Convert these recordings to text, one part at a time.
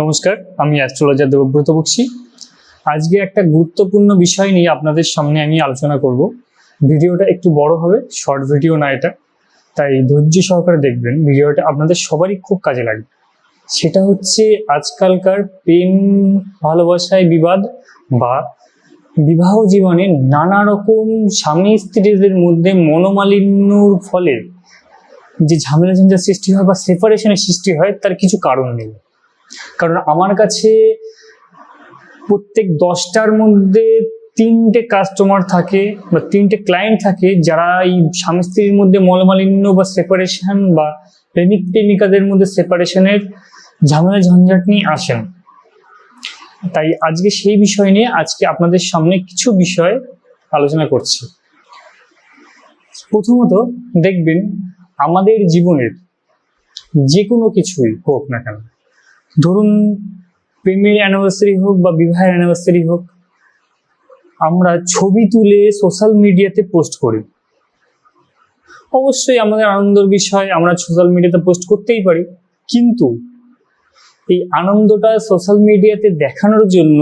নমস্কার, আমি অ্যাস্ট্রোলজার দেবব্রত বক্সি। আজকে একটা গুরুত্বপূর্ণ বিষয় নিয়ে আপনাদের সামনে আমি আলোচনা করব। ভিডিওটা একটু বড় হবে শর্ট ভিডিও না এটা। তাই ধৈর্য সহকারে দেখবেন, ভিডিওটা আপনাদের সবারই খুব কাজে লাগবে। সেটা হচ্ছে আজকালকার প্রেম, ভালোবাসায় বিবাদ বা বিবাহ জীবনে নানা রকম স্বামী স্ত্রীদের মধ্যে মনোমালিন্যর ফলে যে ঝামেলা ঝঞ্ঝার সৃষ্টি হয় বা সেপারেশনের সৃষ্টি হয়, তার কিছু কারণ নেই। কারণ আমার কাছে প্রত্যেক দশটার মধ্যে তিনটে কাস্টমার থাকে বা তিনটে ক্লায়েন্ট থাকে যারা এই স্বামী স্ত্রীর মধ্যে মলমালিন্য বা সেপারেশন বা প্রেমিক প্রেমিকাদের মধ্যে সেপারেশনের ঝামেলা ঝঞ্ঝাট নিয়ে আসেন তাই আজকে সেই বিষয় নিয়ে আজকে আপনাদের সামনে কিছু বিষয় আলোচনা করছি। প্রথমত দেখবেন আমাদের জীবনের যে কোনো কিছুই হোক না কেন ধরুন প্রেমের অ্যানিভার্সারি হোক বা বিবাহের অ্যানিভার্সারি হোক, আমরা ছবি তুলে সোশ্যাল মিডিয়াতে পোস্ট করি। অবশ্যই আমাদের আনন্দের বিষয়, আমরা সোশ্যাল মিডিয়াতে পোস্ট করতেই পারি। কিন্তু এই আনন্দটা সোশ্যাল মিডিয়াতে দেখানোর জন্য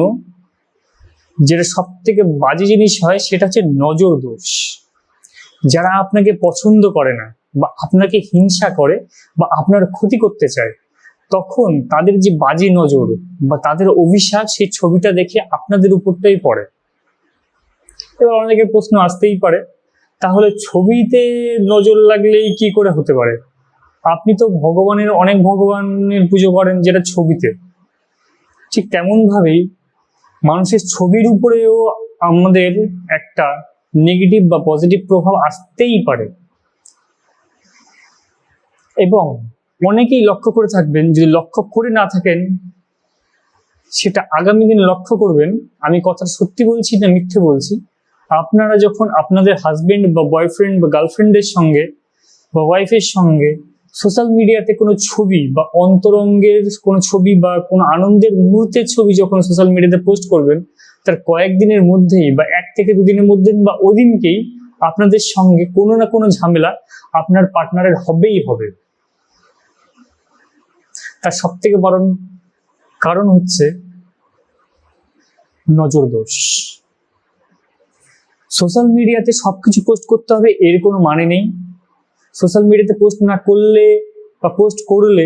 যেটা সব থেকে বাজে জিনিস হয়, সেটা হচ্ছে নজর দোষ যারা আপনাকে পছন্দ করে না বা আপনাকে হিংসা করে বা আপনার ক্ষতি করতে চায় তখন তাদের যে বাজে নজর বা তাদের অভিশাপ সেই ছবিটা দেখে আপনাদের উপরটাই পড়ে। এবার অনেকের প্রশ্ন আসতেই পারে, তাহলে ছবিতে নজর লাগলেই কি করে হতে পারে? আপনি তো ভগবানের, অনেক ভগবানের পুজো করেন যেটা ছবিতে। ঠিক তেমন ভাবেই মানুষের ছবির উপরেও আমাদের একটা নেগেটিভ বা পজিটিভ প্রভাব আসতেই পারে। এবং অনেকেই লক্ষ্য করে থাকবেন, যদি লক্ষ্য করে না থাকেন, সেটা আগামী দিন লক্ষ্য করবেন, আমি কথা সত্যি বলছি না মিথ্যে বলছি, আপনারা যখন আপনাদের হাজবেন্ড বা বয়ফ্রেন্ড বা গার্লফ্রেন্ডের সঙ্গে বা ওয়াইফের সঙ্গে সোশ্যাল মিডিয়াতে কোনো ছবি বা অন্তরঙ্গের কোনো ছবি বা কোনো আনন্দের মুহূর্তের ছবি যখন সোশ্যাল মিডিয়াতে পোস্ট করবেন, তার কয়েকদিনের মধ্যেই বা এক থেকে দুদিনের মধ্যে বা ওদিনকেই আপনাদের সঙ্গে কোনো না কোনো ঝামেলা আপনার পার্টনারের হবেই হবে। তার সব থেকে বড় কারণ হচ্ছে নজর দোষ সোশ্যাল মিডিয়াতে সবকিছু পোস্ট করতে হবে, এর কোনো মানে নেই। সোশ্যাল মিডিয়াতে পোস্ট না করলে বা পোস্ট করলে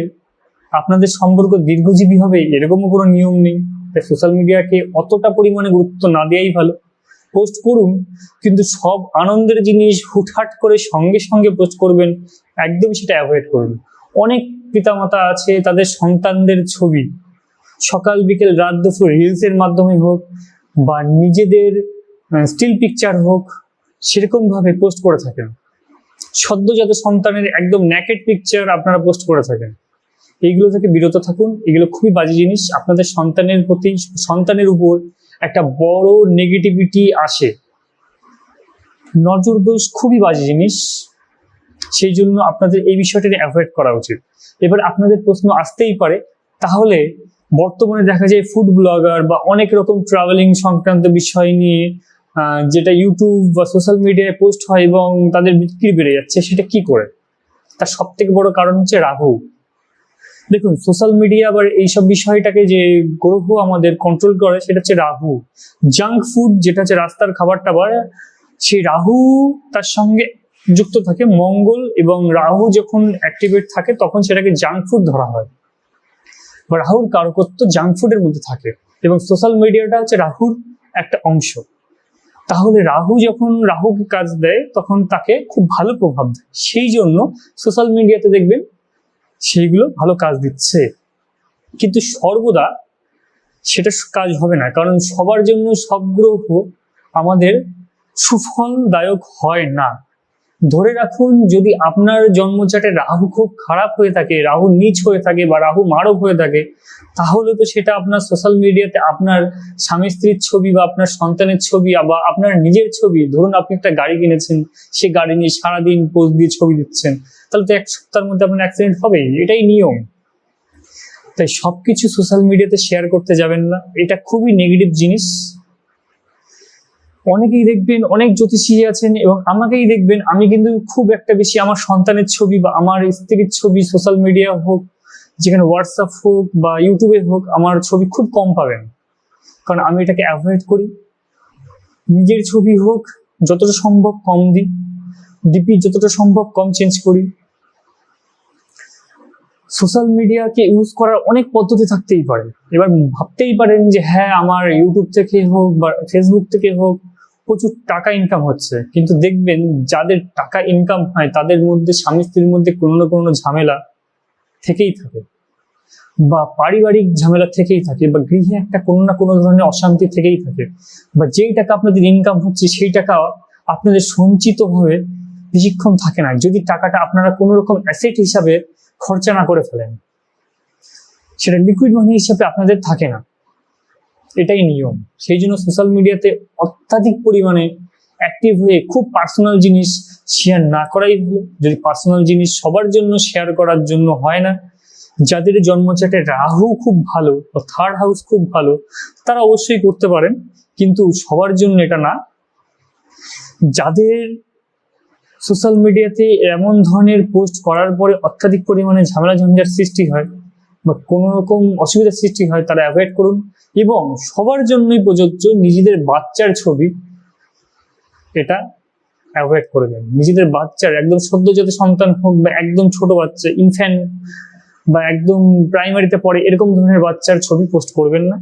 আপনাদের সম্পর্ক দীর্ঘজীবী হবে, এরকমও কোনো নিয়ম নেই। তাই সোশ্যাল মিডিয়াকে অতটা পরিমাণে গুরুত্ব না দেওয়াই ভালো। পোস্ট করুন, কিন্তু সব আনন্দের জিনিস হুটহাট করে সঙ্গে সঙ্গে পোস্ট করবেন একদম সেটা অ্যাভয়েড করুন। অনেক পিতামাতা আছে, তাদের সন্তানদের ছবি। সকাল, বিকেল, রাত, দুপুর রিলসের মাধ্যমে হোক বা নিজেদের স্টিল পিকচার হোক সেরকম ভাবে পোস্ট করে থাকেন। সদ্যজাত সন্তানের একদম ন্যাকেট পিকচার আপনারা পোস্ট করে থাকেন। এইগুলো থেকে বিরত থাকুন, এগুলো খুবই বাজে জিনিস। আপনাদের সন্তানের প্রতি, সন্তানের উপর একটা বড় নেগেটিভিটি আসে। নজর দোষ খুবই বাজে জিনিস। সেই জন্য আপনাদের এই বিষয়টা অ্যাভয়েড করা উচিত। এবার আপনাদের প্রশ্ন আসতেই পারে, তাহলে বর্তমানে দেখা যায় ফুড ব্লগার বা অনেক রকম ট্রাভেলিং সংক্রান্ত বিষয় নিয়ে যেটা ইউটিউব বা সোশ্যাল মিডিয়ায় পোস্ট হয় এবং তাদের বিক্রি বেড়ে যাচ্ছে, সেটা কি করে? তার সব থেকে বড় কারণ হচ্ছে রাহু। দেখুন সোশ্যাল মিডিয়া আবার এইসব বিষয়টাকে যে গ্রহ আমাদের কন্ট্রোল করে, সেটা হচ্ছে রাহু। জাঙ্ক ফুড যেটা হচ্ছে রাস্তার খাবার টাবার সেই রাহু তার সঙ্গে যুক্ত থাকে, মঙ্গল এবং রাহু যখন অ্যাক্টিভেট থাকে, তখন সেটাকে জাঙ্ক ফুড ধরা হয়। রাহুর কারকত্ব জাঙ্ক ফুডের মধ্যে থাকে এবং সোশ্যাল মিডিয়াটা হচ্ছে রাহুর একটা অংশ। তাহলে রাহু যখন রাহুকে কাজ দেয়, তখন তাকে খুব ভালো প্রভাব দেয়। সেই জন্য সোশ্যাল মিডিয়াতে দেখবেন, সেইগুলো ভালো কাজ দিচ্ছে। কিন্তু সর্বদা সেটা কাজ হবে না, কারণ সবার জন্য সব গ্রহ আমাদের সুফলদায়ক হয় না। ধরে রাখুন যদি আপনার জন্মচাটে রাহু খুব খারাপ হয়ে থাকে, রাহু নিচ হয়ে থাকে বা রাহু মারক হয়ে থাকে, তাহলে তো সেটা আপনার সোশ্যাল মিডিয়াতে আপনার স্বামী স্ত্রীর ছবি বা আপনার সন্তানের ছবি বা আপনার নিজের ছবি, ধরুন আপনি একটা গাড়ি কিনেছেন, সে গাড়ি নিয়ে সারাদিন পোস্ট দিয়ে ছবি দিচ্ছেন, তাহলে তো এক সপ্তাহের মধ্যে আপনার অ্যাক্সিডেন্ট হবেই, এটাই নিয়ম। তাই সবকিছু সোশ্যাল মিডিয়াতে শেয়ার করতে যাবেন না, এটা খুবই নেগেটিভ জিনিস। অনেকেই দেখবেন, অনেক জ্যোতিষী আছেন এবং আমাকেই দেখবেন, আমি কিন্তু খুব একটা বেশি আমার সন্তানের ছবি বা আমার স্ত্রীর ছবি সোশ্যাল মিডিয়া হোক, যেখানে হোয়াটসঅ্যাপ হোক বা ইউটিউবে হোক, আমার ছবি খুব কম পাবেন। কারণ আমি এটাকে অ্যাভয়েড করি। নিজের ছবি হোক, যতটা সম্ভব কম দিই। ডিপি যতটা সম্ভব কম চেঞ্জ করি। সোশ্যাল মিডিয়াকে ইউজ করার অনেক পদ্ধতি থাকতেই পারে। এবার ভাবতেই পারেন যে হ্যাঁ আমার ইউটিউব থেকে হোক বা ফেসবুক থেকে হোক প্রচুর টাকা ইনকাম হচ্ছে। কিন্তু দেখবেন যাদের টাকা ইনকাম হয়, তাদের মধ্যে স্বামী স্ত্রীর মধ্যে কোনো না কোনো ঝামেলা থেকেই থাকে। বা পারিবারিক ঝামেলা থেকেই থাকে, বা গৃহে একটা কোনো না কোনো ধরনের অশান্তি থেকেই থাকে। বা যেই টাকা আপনাদের ইনকাম হচ্ছে, সেই টাকা আপনাদের সঞ্চিত ভাবে বেশিক্ষণ থাকে না। যদি টাকাটা আপনারা কোনো রকম অ্যাসেট হিসাবে খরচা না করে ফেলেন, সেটা লিকুইড মানি হিসাবে আপনাদের থাকে না। এটাই নিয়ম। সেই জন্য সোশ্যাল মিডিয়াতে অত্যাধিক পরিমাণে অ্যাক্টিভ হয়ে খুব পার্সোনাল জিনিস শেয়ার না করাই ভালো। যদি পার্সোনাল জিনিস সবার জন্য শেয়ার করার জন্য হয় না, যাদের জন্মচাটে রাহু খুব ভালো বা থার্ড হাউস খুব ভালো, তারা অবশ্যই করতে পারেন। কিন্তু সবার জন্য এটা না। যাদের সোশ্যাল মিডিয়াতে এমন ধরনের পোস্ট করার পরে অত্যাধিক পরিমাণে ঝামেলা ঝঞ্ঝার সৃষ্টি হয় বা কোনো রকম অসুবিধার সৃষ্টি হয়, তারা অ্যাভয়েড করুন। এবং সবার জন্যই প্রযোজ্য নিজেদের বাচ্চার ছবি, এটা অ্যাভয়েড করে দেন। নিজেদের বাচ্চার, একদম সদ্যজাত সন্তান হোক বা একদম ছোট বাচ্চা ইনফ্যান্ট বা একদম প্রাইমারিতে পড়ে, এরকম ধরনের বাচ্চার ছবি পোস্ট করবেন না।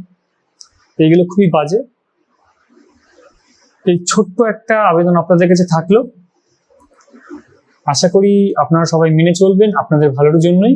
এইগুলো খুবই বাজে। এই ছোট্ট একটা আবেদন আপনাদের কাছে থাকল। আশা করি আপনারা সবাই মেনে চলবেন আপনাদের ভালোর জন্যই।